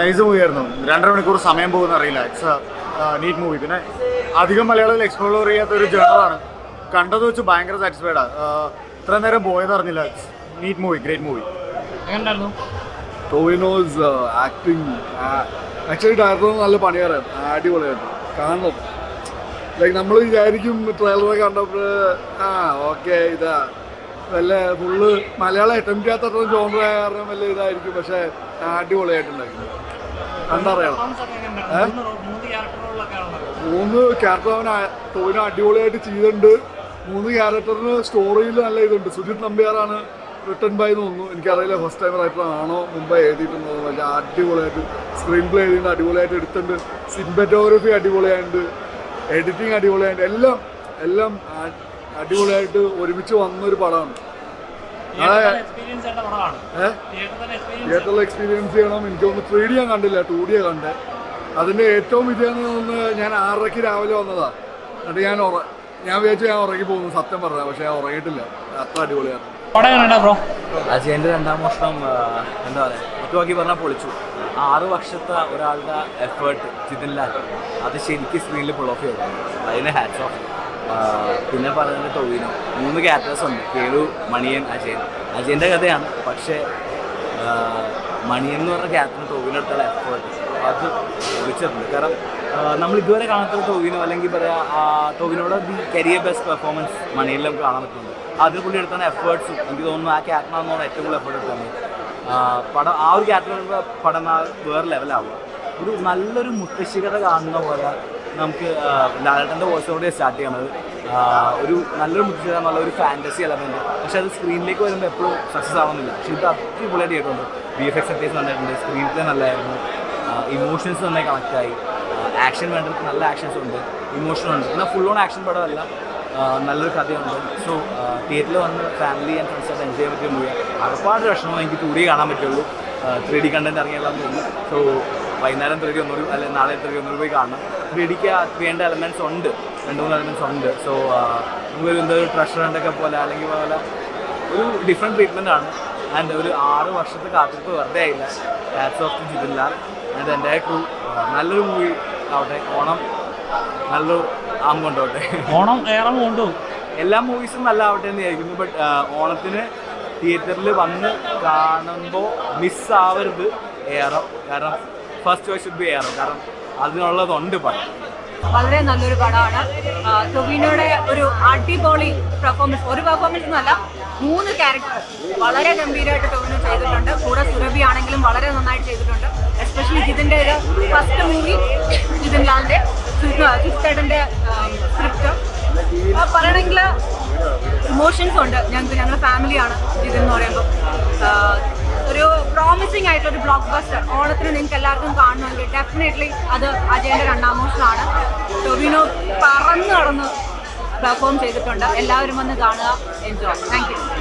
Nice movie ആയിരുന്നു രണ്ടര മണിക്കൂർ സമയം പോകുന്ന അറിയില്ല. ഇറ്റ്സ് നീറ്റ് മൂവി പിന്നെ അധികം മലയാളത്തിൽ എക്സ്പ്ലോർ ചെയ്യാത്ത ഒരു ജേണറാണ് കണ്ടത് വെച്ച് ഭയങ്കര ആണ് ഇത്ര നേരം പോയത് അറിഞ്ഞില്ല. Neat movie great movie Tovino's acting actually director നല്ല പണിയാറാണ് അടിപൊളിയായിട്ട്. കാണണം. ലൈക്ക് നമ്മൾ വിചാരിക്കും ട്രെയിലറെ കണ്ടപ്പോൾ ആ ഓക്കെ ഇതാ. വല്ല ഫുള്ള് മലയാളം അറ്റംപ്റ്റ് ചെയ്യാത്തത്ര ജോണറായ കാരണം വല്ല ഇതായിരിക്കും. പക്ഷേ അടിപൊളിയായിട്ടുണ്ടായിരുന്നു. കണ്ടറിയണം? മൂന്ന് ക്യാരക്ടർ അവൻ ടോവിനോ അടിപൊളിയായിട്ട് ചെയ്തിട്ടുണ്ട്. മൂന്ന് ക്യാരക്ടറിന് സ്റ്റോറിയിൽ നല്ല ഇതുണ്ട്. സുജിത് നമ്പ്യാറാണ് റിട്ടേൺ ബൈ എന്ന് തോന്നുന്നു. എനിക്കറിയില്ല ഫസ്റ്റ് ടൈം റൈറ്റർ ആണോ മുമ്പ് എഴുതിയിട്ടുണ്ട് നല്ല അടിപൊളിയായിട്ട് സ്ക്രീൻ പ്ലേ ചെയ്തിട്ടുണ്ട് അടിപൊളിയായിട്ട് എടുത്തിട്ടുണ്ട്. സിനിമറ്റോഗ്രഫി അടിപൊളിയായിട്ടുണ്ട്. എഡിറ്റിംഗ് അടിപൊളിയായിട്ട് എല്ലാം എല്ലാം അടിപൊളിയായിട്ട് ഒരുമിച്ച് വന്നൊരു പടമാണ് എക്സ്പീരിയൻസ് ചെയ്യേണ്ട പടമാണ് ഏഹ് തിയേറ്ററിൽ എക്സ്പീരിയൻസ് ചെയ്യണം. എനിക്ക് ഒന്ന് ത്രീ ഡി ഞാൻ കണ്ടില്ല ടു ഡിയെ കണ്ട്. അതിന്റെ ഏറ്റവും വിജയം തോന്നുന്നു ഞാൻ ആറരയ്ക്ക് രാവിലെ വന്നതാ. എന്നിട്ട് ഞാൻ ഉറ ഞാൻ വിചാരിച്ചു ഞാൻ ഉറങ്ങി പോകുന്നു സത്യം പറഞ്ഞ പക്ഷെ ഞാൻ ഉറങ്ങിയിട്ടില്ല. അത്ര അടിപൊളിയാണ്. അജയന്റെ രണ്ടാം വർഷം എന്താ പറയുക ഒറ്റവാക്കി പറഞ്ഞാൽ പൊളിച്ചു. ആറ് വർഷത്തെ ഒരാളുടെ എഫേർട്ട് ജിതിൻ അത് ശരിക്കും സ്ക്രീനിൽ പുൾ ഓഫ് ചെയ്തു. അതിന് ഹാറ്റ്സ് ഓഫ് പിന്നെ പറഞ്ഞ ടൊവിനോ. മൂന്ന് ക്യാരക്ടേഴ്സ് ഉണ്ട്. കേളു മണിയൻ അജയൻ. അജയന്റെ കഥയാണ്. പക്ഷേ മണിയൻ എന്ന് പറഞ്ഞ ക്യാരക്ടറിന് ടൊവിനോ എടുത്തുള്ള എഫേർട്ട് അത് ഒഴിച്ചിട്ടുണ്ട് കാരണം നമ്മൾ ഇതുവരെ കാണാത്ത ടൊവിനോ. അല്ലെങ്കിൽ പറയാ ആ, ടൊവിനോയുടെ ദി കരിയർ ബെസ്റ്റ് പെർഫോമൻസ് മണിയിൽ നമുക്ക് കാണാൻ പറ്റുന്നുണ്ട്. അതിൽ പുള്ളി എടുത്താണ് എഫേർട്സും എനിക്ക് തോന്നുന്നു ആ ക്യാരക്ടറാണെന്ന് തോന്നുന്നു ഏറ്റവും കൂടുതൽ എഫേർട്ട് എടുത്തത്. പടം ആ ഒരു ക്യാരക്ടർ പടം വേറെ ലെവലാവുക ഒരു നല്ലൊരു മുത്തശ്ശികത കാണുന്ന പോലെ നമുക്ക് ലാലട്ടന്റെ വോയിസ് വോയിസോടെ സ്റ്റാർട്ട് ചെയ്യണത് ഒരു നല്ലൊരു മുത്തശ്ശി നല്ല ഒരു ഫാന്റസി എലമെന്റ് പക്ഷെ അത് സ്ക്രീനിലേക്ക് വരുമ്പോൾ എപ്പോഴും സക്സസ് ആവുന്നില്ല. പക്ഷെ ഇത് അടിപൊളിയായിട്ട് ചെയ്തിട്ടുണ്ട് ബി എഫ് എക്സ് അത്യാവശ്യം നന്നായിട്ടുണ്ട്. സ്ക്രീൻ പ്ലേ നല്ലതായിരുന്നു ഇമോഷൻസ് നന്നായി കണക്റ്റായി ആക്ഷൻ വേണ്ടവർക്ക് നല്ല ആക്ഷൻസ് ഉണ്ട്. ഇമോഷൻ ഉണ്ട്. എന്നാൽ ഫുൾ ഓൺ ആക്ഷൻ പടമല്ല. നല്ലൊരു കഥയുണ്ട്. സോ തിയേറ്ററിൽ വന്ന് ഫാമിലി ആൻഡ് ഫ്രണ്ട്സായിട്ട് എൻജോയ് ചെയ്യാൻ പറ്റിയ മൂവിയാണ് ഒരുപാട് വിഷമം എനിക്ക് ടു ഡി കാണാൻ പറ്റുള്ളൂ. ത്രീ ഡി കണ്ടന്റ് ഇറങ്ങിയെല്ലാം തോന്നുന്നു സോ വൈകുന്നേരം ത്രീ ഡി അല്ലെ നാളെ ത്രീ ഡി ഒന്നുകൂടി പോയി കാണണം. ഡിക്ക് വേണ്ട എലമെന്റ്സ് ഉണ്ട്. രണ്ട് മൂന്ന് എലമെന്റ്സ് ഉണ്ട്. സോ നമുക്കൊരു എന്തൊരു ട്രഷർ ഹണ്ടൊക്കെ പോലെ അല്ലെങ്കിൽ പോലെ ഒരു ഡിഫറെന്റ് ട്രീറ്റ്മെന്റ് ആണ്. ആൻഡ് ഒരു ആറ് വർഷത്തെ കാത്തിരിപ്പ് വെറുതെ ആയില്ല. Hats off Jithin Lal and എന്റെ ക്രൂ നല്ലൊരു മൂവി ആവട്ടെ. ഓണം നല്ലൊരു ആം കൊണ്ടോട്ടെ ഓണം ഏറെ കൊണ്ടു എല്ലാ മൂവീസും നല്ല ആവട്ടെ എന്ന് വിചാരിക്കുന്നു. ബട്ട് ഓണത്തിന് തിയേറ്ററിൽ വന്ന് കാണുമ്പോൾ മിസ്സാവരുത് ഏറെ കാരണം ഫസ്റ്റ് ഷുഡ് ബി ഏറം കാരണം അതിനുള്ളതുണ്ട് പടം. വളരെ നല്ലൊരു പടമാണ്. ടൊവിനോയുടെ ഒരു അടിപൊളി പെർഫോമൻസ് ഒരു പെർഫോമൻസ് എന്നല്ല മൂന്ന് ക്യാരക്ടർ വളരെ ഗംഭീരമായിട്ട് ടൊവിനോ ചെയ്തിട്ടുണ്ട്. കൂടെ സുരഭി ആണെങ്കിലും വളരെ നന്നായിട്ട് ചെയ്തിട്ടുണ്ട്. എസ്പെഷ്യലി ജിതിന്റെ ഒരു ഫസ്റ്റ് മൂവി ജിതിൻ ലാലിന്റെ ഫിഫ്തേട്ടന്റെ സ്ക്രിപ്റ്റ് പറയണമെങ്കിൽ ഇമോഷൻസ് ഉണ്ട്. ഞങ്ങൾക്ക് ഞങ്ങളുടെ ഫാമിലിയാണ് ജിതിൻ എന്ന് പറയുമ്പോൾ പ്രോമിസിങ് ആയിട്ടുള്ള ഒരു ബ്ലോക്ക് ബസ്റ്റർ ഓണത്തിന് നിങ്ങൾക്ക് എല്ലാവർക്കും കാണണമെങ്കിൽ ഡെഫിനറ്റ്ലി അത് അജയന്റെ രണ്ടാം മോഷണമാണ് ടൊവിനോ പറന്ന് കടന്ന് പെർഫോം ചെയ്തിട്ടുണ്ട്. എല്ലാവരും വന്ന് കാണുക. Enjoy thank you